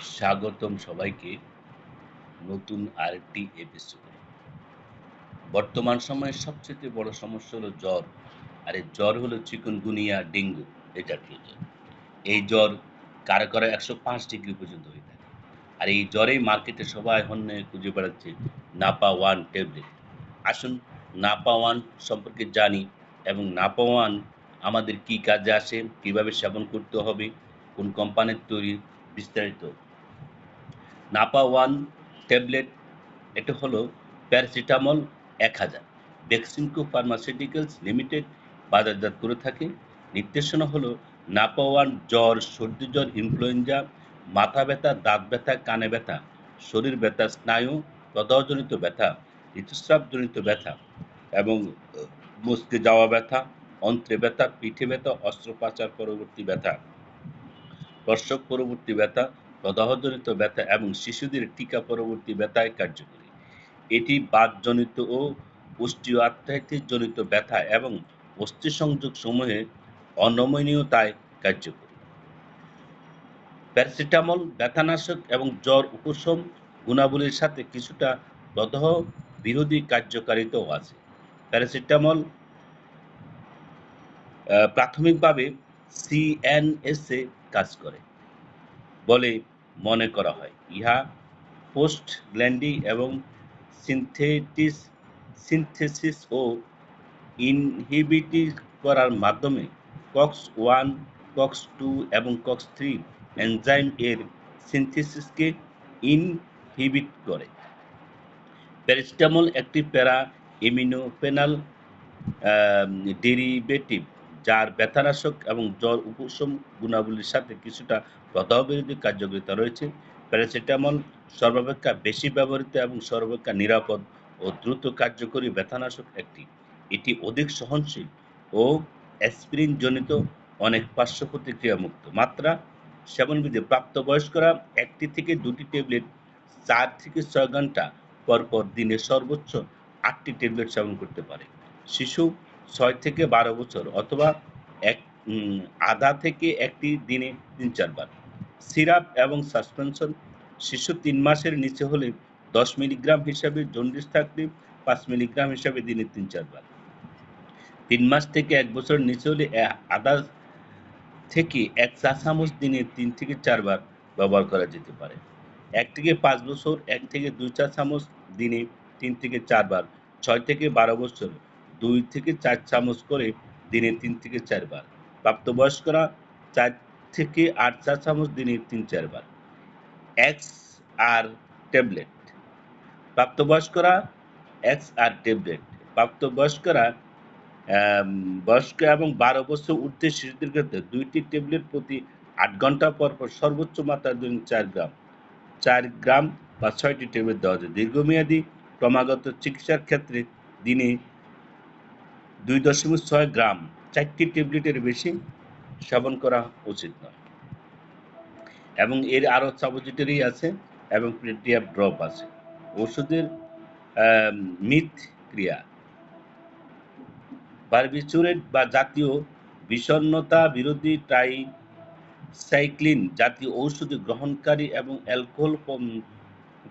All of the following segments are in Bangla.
স্বাগতম সবাইকে নতুন আরেকটি এপিসোডে বর্তমান সময়ে সবচেয়ে বড় সমস্যা হলো জ্বর। আর এই জ্বর হলো চিকনগুনিয়া ডেঙ্গু এই জাতীয় জ্বর? এই জ্বর কারও কারও একশো পাঁচ ডিগ্রি পর্যন্ত হয়ে থাকে। আর এই জ্বরেই মার্কেটে সবাই হন্যে খুঁজে বেড়াচ্ছে নাপা ওয়ান ট্যাবলেট। আসুন, নাপা ওয়ান সম্পর্কে জানি এবং নাপা ওয়ান আমাদের কি কাজে আসে, কীভাবে সেবন করতে হবে, কোন কোম্পানির তৈরি, বিস্তারিত নাপা ওয়ান ট্যাবলেট, এটা হলো প্যারাসিটামল এক হাজার। ভ্যাকসিনকো ফার্মাসিউটিক্যালস লিমিটেড বাজারজাত করে থাকে। নির্দেশনা হলো নাপা ওয়ান জ্বর, সর্দি জ্বর, ইনফ্লুয়েঞ্জা, মাথা ব্যথা, দাঁত ব্যথা, কানে ব্যথা, শরীর ব্যথা, স্নায়ু প্রদাহজনিত ব্যথা, ঋতুস্রাবজনিত ব্যথা এবং মস্কে যাওয়া ব্যথা, অন্ত্রে ব্যথা, পিঠে ব্যথা, অস্ত্রোপচার পরবর্তী ব্যথা প্রসব পরবর্তী ব্যথা প্রদাহজনিত ব্যথা এবং শিশুদের টিকা পরবর্তী ব্যথায় কার্যকরী। এটি বাতজনিত ও পুষ্টিও জনিত ব্যথা এবং অস্থি সংযোগ সমূহে অনমনীয়তায় কার্যকরী। প্যারাসিটামল, ব্যথানাশক এবং জ্বর উপশম গুণাবলীর সাথে কিছুটা প্রদাহ বিরোধী কার্যকারিতাও আছে। প্যারাসিটামল প্রাথমিকভাবে সিএনএসে কাজ করে। বলে মনে করা হয়। ইহা পোস্ট গ্ল্যান্ডি এবং সিনথেটিস, সিনথেসিস ও ইনহিবিটি করার মাধ্যমে কক্স ওয়ান, কক্স টু এবং কক্স থ্রি এনজাইম এর সিনথেসিসকে ইনহিবিট করে। প্যারিস্টামল একটি প্যারা এমিনোফেনাল ডেরিভেটিভ। যার ব্যথানাশক এবং জ্বর উপশম গুণাবলীর সাথে কিছুটা প্রদাহবিরোধী কার্যকারিতা রয়েছে। প্যারাসিটামল সর্বাপেক্ষা বেশি ব্যবহৃত এবং সর্বাপেক্ষা নিরাপদ ও দ্রুত কার্যকরী ব্যথানাশক একটি। এটি অধিক সহনশীল ও অ্যাসপিরিন জনিত অনেক পার্শ্ব প্রতিক্রিয়া মুক্ত মাত্রা সেবনবিধি প্রাপ্তবয়স্করা একটি থেকে দুটি ট্যাবলেট চার থেকে ছয় ঘণ্টা পরপর দিনে সর্বোচ্চ আটটি ট্যাবলেট সেবন করতে পারে। শিশু ছয় থেকে বারো বছর অথবা এক আধা থেকে একটি দিনে তিন চারবার। সিরাপ এবং সাসপেনশন শিশু তিন মাসের নিচে হলে দশ মিলিগ্রাম হিসাবে জন্ডিস থাকলে পাঁচ মিলিগ্রাম হিসাবে দিনে তিন চারবার। তিন মাস থেকে এক বছর নিচে হলে আধা থেকে এক চা চামচ দিনে তিন থেকে চারবার ব্যবহার করা যেতে পারে। এক থেকে পাঁচ বছর, এক থেকে দুই চা চামচ দিনে তিন থেকে চারবার, ছয় থেকে বারো বছর দুই থেকে চার চামচ করে দিনে তিন থেকে চারবার। প্রাপ্তবয়স্করা চার থেকে আট চার চামচ দিনে তিন চারবার। X R tablet. প্রাপ্তবয়স্করা X R tablet. প্রাপ্তবয়স্করা বয়স্ক এবং বারো বছর ঊর্ধ্বে শিশুদের ক্ষেত্রে দুইটি ট্যাবলেট প্রতি আট ঘণ্টা পর পর সর্বোচ্চ মাত্রা দিন চার গ্রাম। চার গ্রাম বা ছয়টি ট্যাবলেট দেওয়া যায়। দীর্ঘমেয়াদী ক্রমাগত চিকিৎসার ক্ষেত্রে দিনে দুই দশমিক ছয় গ্রাম চারটি ট্যাবলেটের বেশি সেবন করা উচিত নয়। এবং এর আরও সাবজিটারি আছে এবং প্রিটিয়া ড্রপ আছে। ওষুধের মিথ ক্রিয়া। বারবিচুরেট বা জাতীয় বিষণ্নতা বিরোধী ট্রাই সাইক্লিন জাতীয় ঔষধ গ্রহণকারী এবং অ্যালকোহল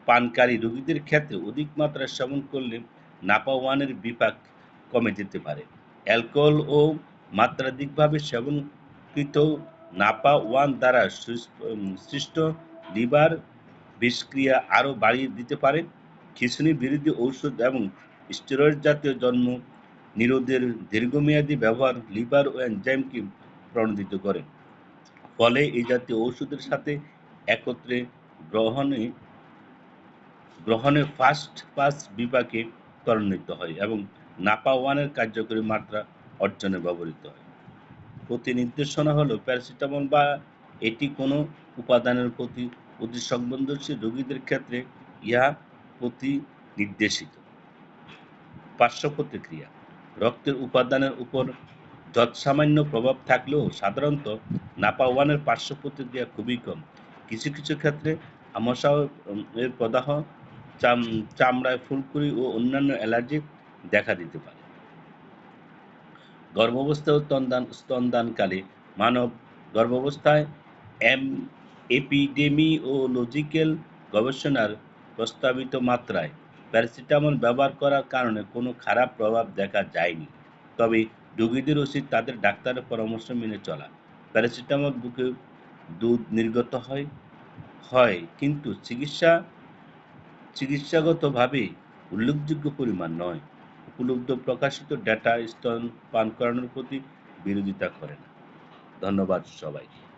পানকারী রোগীদের ক্ষেত্রে অধিক মাত্রায় সেবন করলে নাপা ওয়ানের বিপাক কমে যেতে পারে। অ্যালকোহল ও মাত্রাধিকভাবে সেবনকৃত নাপা ওয়ান দ্বারা সৃষ্ট লিভার বিষক্রিয়া আরও বাড়িয়ে দিতে পারে। খিঁচুনি বিরোধী ঔষধ এবং স্টেরয়েড জাতীয় জন্ম নিরোধের দীর্ঘমেয়াদী ব্যবহার লিভার ও এনজাইমকে প্রণোদিত করে। ফলে এই জাতীয় ঔষধের সাথে একত্রে গ্রহণে গ্রহণে ফার্স্ট পাস বিপাকে ত্বরান্বিত হয় এবং নাপা ওয়ানের কার্যকরী মাত্রা অর্জনে ব্যবহৃত হয়। প্রতি নির্দেশনা হলো প্যারাসিটামল বা এটি কোনো উপাদানের প্রতি অতি সংবেদনশীল রোগীদের ক্ষেত্রে ইহা প্রতি নির্দেশিত। পার্শ্ব প্রতিক্রিয়া, রক্তের উপাদানের উপর যৎসামান্য প্রভাব থাকলেও সাধারণত নাপা ওয়ানের পার্শ্ব প্রতিক্রিয়া খুবই কম। কিছু কিছু ক্ষেত্রে আমসা এর প্রদাহ, চাম, চামড়ায় ফুলকুড়ি ও অন্যান্য অ্যালার্জি দেখা দিতে পারে। গর্ভাবস্থা ও স্তনদান, স্তনদানকালে মানব গর্ভাবস্থায় এম এপিডেমিওলজিক্যাল গবেষণার প্রস্তাবিত মাত্রায় প্যারাসিটামল ব্যবহার করার কারণে কোনো খারাপ প্রভাব দেখা যায়নি। তবে রোগীদের উচিত তাদের ডাক্তারের পরামর্শ মেনে চলা। প্যারাসিটামল বুকে দুধ নির্গত হয় হয়, কিন্তু চিকিৎসা, চিকিৎসাগতভাবে উল্লেখযোগ্য পরিমাণ নয়। উপলব্ধ প্রকাশিত ডেটা স্তন পান করানোর প্রতি বিরোধিতা করে না। ধন্যবাদ সবাইকে।